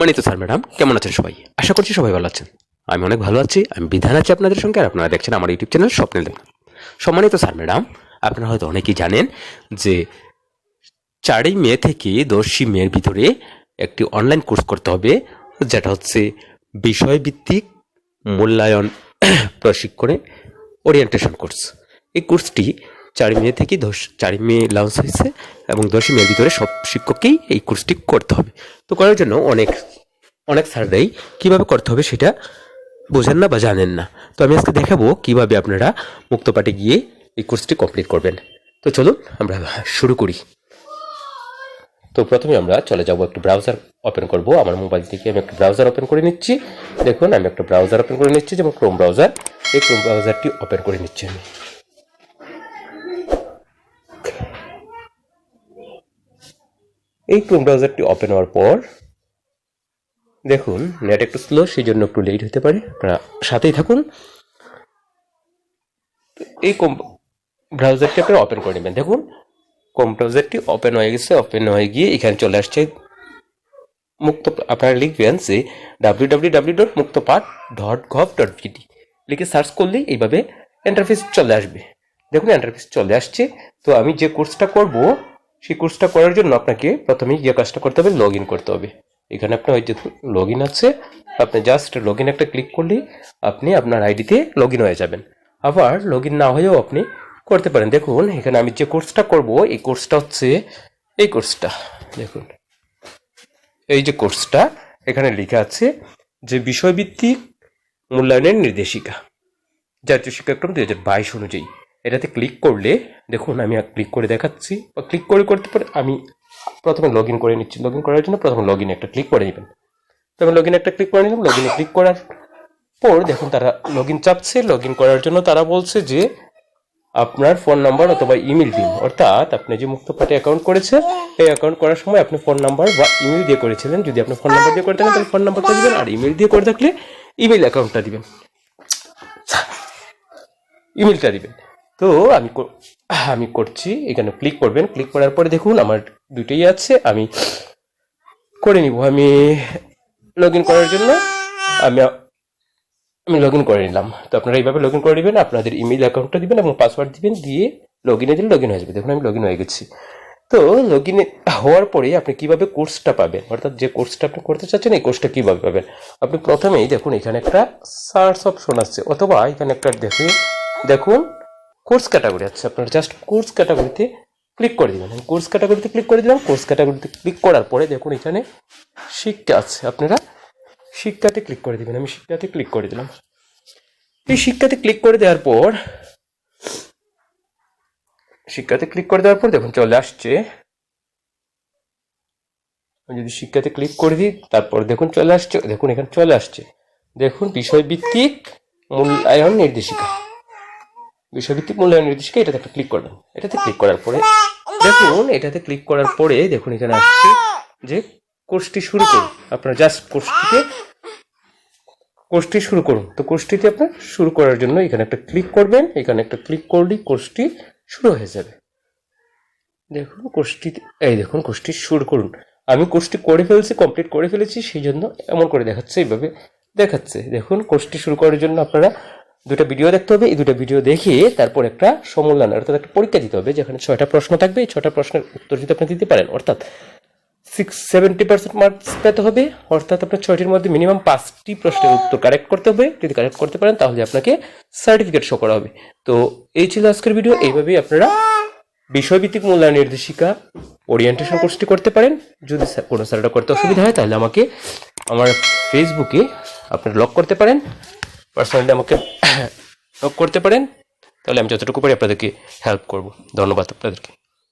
মানিত sir madam কেমন আছেন সবাই? আশা করছি সবাই ভালো আছেন। আমি অনেক ভালো আছি আমি বিধান আছি আপনাদের সঙ্গে আর আপনারা দেখছেন আমার ইউটিউব চ্যানেল স্বপ্নের দেখা সম্মানিত স্যার ম্যাডাম আপনারা হয়তো অনেকেই জানেন যে চারই মে থেকে দশই মের ভিতরে একটি অনলাইন কোর্স করতে হবে যেটা হচ্ছে বিষয়ভিত্তিক মূল্যায়ন প্রশিক্ষণে ওরিয়েন্টেশন কোর্স এই কোর্সটি চারই মে থেকে দশ চারই মে লঞ্চ হয়েছে এবং দশই মের ভিতরে সব শিক্ষককেই এই কোর্সটি করতে হবে। তো করার জন্য অনেক অনেক স্যাররাই কীভাবে করতে হবে সেটা বোঝেন না বা জানেন না। তো আমি আজকে দেখাবো কীভাবে আপনারা মুক্তপাঠে গিয়ে এই কোর্সটি কমপ্লিট করবেন। তো চলুন আমরা শুরু করি। তো প্রথমে আমরা চলে যাব একটু ব্রাউজার ওপেন করব। আমার মোবাইল থেকে আমি একটা ব্রাউজার ওপেন করে নিচ্ছি। দেখুন, আমি একটা ব্রাউজার ওপেন করে নিচ্ছি, যেমন ক্রোম ব্রাউজার এই ক্রোম ব্রাউজারটি ওপেন করে নিচ্ছি আমি। এই ক্রোম ব্রাউজারটি ওপেন হওয়ার পর, দেখুন নেট একটু স্লো সেই জন্য একটু লেট হতে পারে। আপনারা সাথেই থাকুন। এই কম ব্রাউজারটি আপনারা ওপেন করে নেবেন। দেখুন কম ব্রাউজারটি ওপেন হয়ে গেছে ওপেন হয়ে গিয়ে এখানে চলে আসছে মুক্ত আপনারা লিখবেন যে ডাব্লিউ ডাব্লিউ ডাব্লিউ ডট মুক্ত Muktopaath dot gov dot BD লিখে সার্চ করলেই এইভাবে এন্টারফেস চলে আসবে। দেখুন এন্টারফেস চলে আসছে। তো আমি যে কোর্সটা করব সেই কোর্সটা করার জন্য আপনাকে প্রথমে যে কাজটা করতে হবে লগ করতে হবে। এখানে আপনার ওই যে লগ আছে, আপনি জাস্ট লগ একটা ক্লিক করলেই আপনি আপনার আইডিতে লগ হয়ে যাবেন। আবার লগ না হয়েও আপনি করতে পারেন। দেখুন, এখানে আমি যে কোর্সটা করব, এই কোর্সটা হচ্ছে এই কোর্সটা। দেখুন, এই যে কোর্সটা, এখানে লেখা আছে যে বিষয়ভিত্তিক মূল্যায়নের নির্দেশিকা। জাতীয় শিক্ষাক্রম দু হাজার বাইশ অনুযায়ী। এটাতে ক্লিক করলে, দেখুন আমি ক্লিক করে দেখাচ্ছি। বা ক্লিক করে করতে পারে, আমি প্রথমে লগ করে নিচ্ছি। লগ করার জন্য প্রথমে লগ একটা ক্লিক করে নেবেন। তো আমি লগ একটা ক্লিক করে নিলাম লগ ক্লিক করার পর দেখুন তারা লগ চাপছে। লগ করার জন্য তারা বলছে যে, আপনার ফোন নাম্বার অথবা ইমেল দিন। অর্থাৎ আপনি যে মুক্তপাঠে অ্যাকাউন্ট করেছেন এই অ্যাকাউন্ট করার সময় আপনি ফোন নাম্বার বা ইমেল দিয়ে করেছিলেন। যদি আপনি ফোন নাম্বার দিয়ে করে থাকেন, তাহলে ফোন নাম্বারটা দিবেন। আর ইমেল দিয়ে করে থাকলে ইমেল অ্যাকাউন্টটা দিবেন। ইমেলটা দিবেন। তো আমি আমি করছি, এখানে ক্লিক করবেন। ক্লিক করার পরে দেখুন, আমার দুটোই আছে, আমি করে নিব। আমি লগ করার জন্য আমি আমি লগ করে নিলাম। তো আপনারা এইভাবে লগ করে নেবেন, আপনাদের ইমেল অ্যাকাউন্টটা দিবেন এবং পাসওয়ার্ড দিবেন, দিয়ে লগ ইনে দিলে লগ ইন হয়ে যাবে। দেখুন, আমি লগ হয়ে গেছি। তো লগ ইন হওয়ার পরে আপনি কীভাবে কোর্সটা পাবেন? অর্থাৎ যে কোর্সটা আপনি করতে চাচ্ছেন, এই কোর্সটা কীভাবে পাবেন? আপনি প্রথমেই দেখুন, এখানে একটা সার্চ অপশন আছে, অথবা এখানে একটা দেখুন দেখুন কোর্স ক্যাটাগরি আছে আপনারা জাস্ট কোর্স ক্যাটাগরিতে ক্লিক করে দিবেন। আমি কোর্স ক্যাটাগরিতে ক্লিক করে দিলাম। কোর্স ক্যাটাগরিতে ক্লিক করার পরে দেখুন এখানে শিক্ষা আছে। আপনারা শিক্ষাতে ক্লিক করে দিবেন। আমি শিক্ষাতে ক্লিক করে দিলাম। এই শিক্ষাতে ক্লিক করে দেওয়ার পর, শিক্ষাতে ক্লিক করে দেওয়ার পর দেখুন চলে আসছে। যদি শিক্ষাতে ক্লিক করে দিই, তারপর দেখুন চলে আসছে। দেখুন এখানে চলে আসছে। দেখুন বিষয়ভিত্তিক মূল্যায়ন নির্দেশিকা। বিষয়ভিত্তিক মূল্যায়ন নির্দেশিকা এটাতে একটা ক্লিক করবেন। এটাতে ক্লিক করার পরে দেখুন, এটাতে ক্লিক করার পরে দেখুন, এখানে আসছে যে কোর্সটি শুরু করুন। আপনারা জাস্ট কোর্সটিতে কোর্সটি শুরু করুন। তো কোর্সটিতে আপনার শুরু করার জন্য এখানে একটা ক্লিক করবেন। এখানে একটা ক্লিক করলেই কোর্সটি শুরু হয়ে যাবে। দেখুন, কোর্সটি, এই দেখুন, কোর্সটি শুরু করুন। আমি কোর্সটি করে ফেলছি কমপ্লিট করে ফেলেছি, সেই জন্য এমন করে দেখাচ্ছে, এইভাবে দেখাচ্ছে। দেখুন, কোর্সটি শুরু করার জন্য আপনারা দুটো ভিডিও দেখতে হবে, এই দুটো ভিডিও দেখে তারপর একটা সমূল্যায়ন, অর্থাৎ একটা পরীক্ষা দিতে হবে, যেখানে ছয়টা প্রশ্ন থাকবে, এই ছয়টা প্রশ্নের উত্তর যদি আপনি দিতে পারেন, অর্থাৎ সিক্স সেভেন্টি পার্সেন্ট মার্কস পেতে হবে, অর্থাৎ আপনার ছয়টির মধ্যে মিনিমাম পাঁচটি প্রশ্নের উত্তর কারেক্ট করতে হবে, যদি কারেক্ট করতে পারেন, তাহলে আপনাকে সার্টিফিকেট শো করা হবে। তো এই ছিল আজকের ভিডিও এইভাবেই আপনারা বিষয়ভিত্তিক মূল্যায়ন নির্দেশিকা ওরিয়েন্টেশন কোর্সটি করতে পারেন। যদি কোনো স্যারটা করতে অসুবিধা হয়, তাহলে আমাকে আমার ফেসবুকে আপনারা লক করতে পারেন। পার্সোনালি আমাকে করতে পারেন তাহলে আমি যতটুকু পারি আপনাদেরকে হেল্প করব। ধন্যবাদ আপনাদেরকে।